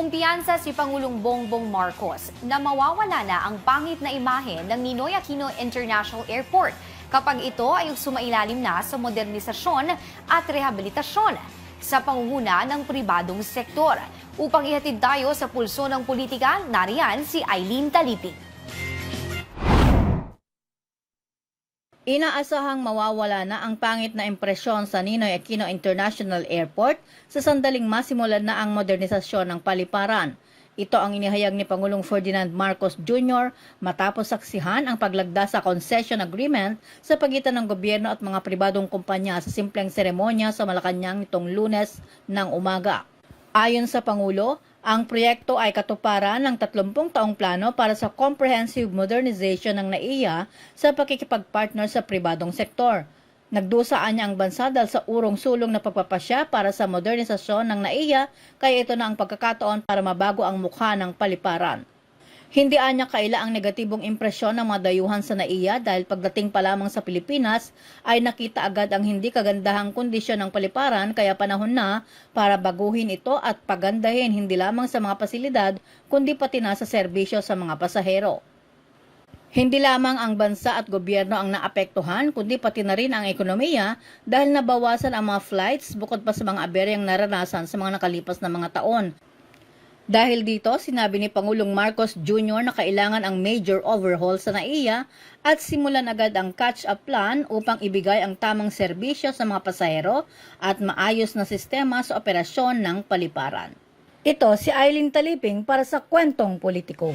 Kumpiyansa si Pangulong Bongbong Marcos na mawawala na ang pangit na imahe ng Ninoy Aquino International Airport kapag ito ay sumailalim na sa modernisasyon at rehabilitasyon sa pangunguna ng pribadong sektor. Upang ihatid tayo sa pulso ng politika, nariyan si Eileen Taliping. Inaasahang mawawala na ang pangit na impresyon sa Ninoy Aquino International Airport sa sandaling masimulan na ang modernisasyon ng paliparan. Ito ang inihayag ni Pangulong Ferdinand Marcos Jr. matapos saksihan ang paglagda sa concession agreement sa pagitan ng gobyerno at mga pribadong kumpanya sa simpleng seremonya sa Malacanang nitong lunes ng umaga. Ayon sa Pangulo, ang proyekto ay katuparan ng 30 taong plano para sa comprehensive modernization ng NAIA sa pakikipagpartner sa pribadong sektor. Nagdusaan niya ang bansa dahil sa urong-sulong na pagpapasya para sa modernisasyon ng NAIA kaya ito na ang pagkakataon para mabago ang mukha ng paliparan. Hindi anya kaila ang negatibong impresyon ng mga dayuhan sa NAIA dahil pagdating pa lamang sa Pilipinas ay nakita agad ang hindi kagandahang kondisyon ng paliparan kaya panahon na para baguhin ito at pagandahin hindi lamang sa mga pasilidad kundi pati na sa serbisyo sa mga pasahero. Hindi lamang ang bansa at gobyerno ang naapektuhan, kundi pati na rin ang ekonomiya dahil nabawasan ang mga flights bukod pa sa mga aberyang naranasan sa mga nakalipas na mga taon. Dahil dito, sinabi ni Pangulong Marcos Jr. na kailangan ang major overhaul sa NAIA at simulan agad ang catch-up plan upang ibigay ang tamang serbisyo sa mga pasahero at maayos na sistema sa operasyon ng paliparan. Ito si Eileen Taliping para sa Kwentong Politiko.